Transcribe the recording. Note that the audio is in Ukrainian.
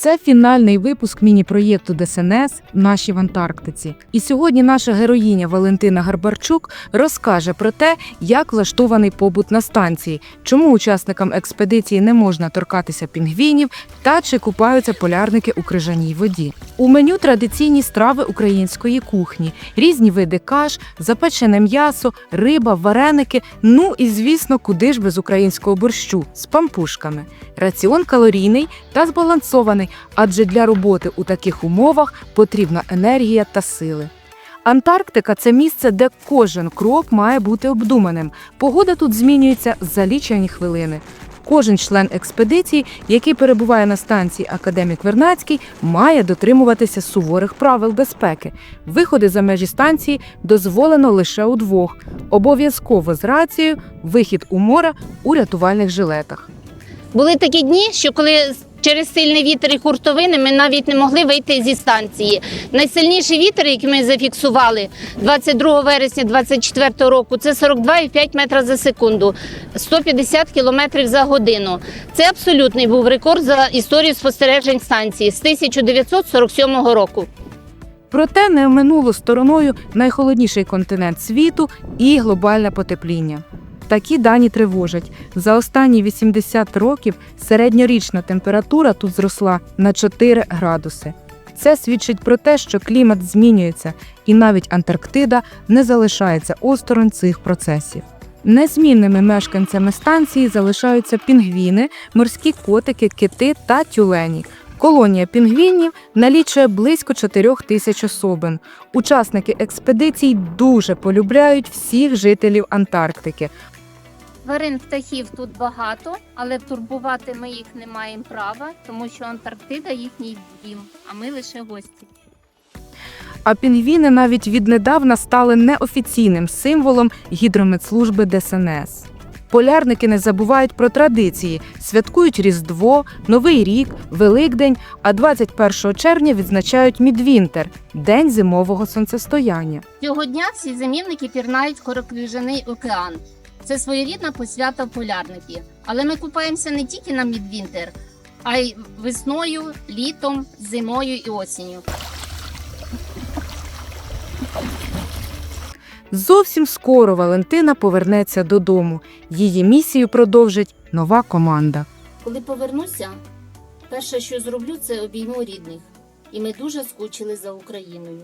Це фінальний випуск міні-проєкту ДСНС Наші в Антарктиці. І сьогодні наша героїня Валентина Гарбарчук розкаже про те, як влаштований побут на станції, чому учасникам експедиції не можна торкатися пінгвінів та чи купаються полярники у крижаній воді. У меню традиційні страви української кухні, різні види каш, запечене м'ясо, риба, вареники. Ну і звісно, куди ж без українського борщу з пампушками. Раціон калорійний та збалансований, адже для роботи у таких умовах потрібна енергія та сили. Антарктика це місце, де кожен крок має бути обдуманим. Погода тут змінюється за лічені хвилини. Кожен член експедиції, який перебуває на станції Академік Вернацький, має дотримуватися суворих правил безпеки. Виходи за межі станції дозволено лише удвох. Обов'язково з рацією вихід у море у рятувальних жилетах. Були такі дні, що коли через сильний вітер і хуртовини ми навіть не могли вийти зі станції. Найсильніший вітер, який ми зафіксували 22 вересня 2024 року, це 42,5 метра за секунду, 150 кілометрів за годину. Це абсолютний був рекорд за історію спостережень станції з 1947 року. Проте не минуло стороною найхолодніший континент світу і глобальне потепління. Такі дані тривожать. За останні 80 років середньорічна температура тут зросла на 4 градуси. Це свідчить про те, що клімат змінюється, і навіть Антарктида не залишається осторонь цих процесів. Незмінними мешканцями станції залишаються пінгвіни, морські котики, кити та тюлені. Колонія пінгвінів налічує близько 4 тисяч особин. Учасники експедицій дуже полюбляють всіх жителів Антарктики. Тварин птахів тут багато, але турбувати ми їх не маємо права, тому що Антарктида їхній дім, а ми лише гості. А пінгвіни навіть віднедавна стали неофіційним символом гідрометслужби ДСНС. Полярники не забувають про традиції, святкують Різдво, Новий рік, Великдень, а 21 червня відзначають Мідвінтер день зимового сонцестояння. Цього дня всі зимівники пірнають короклюжаний океан. Це своєрідна посвята полярників. Але ми купаємося не тільки на Мідвінтер, а й весною, літом, зимою і осінню. Зовсім скоро Валентина повернеться додому. Її місію продовжить нова команда. Коли повернуся, перше, що зроблю, це обійму рідних. І ми дуже скучили за Україною.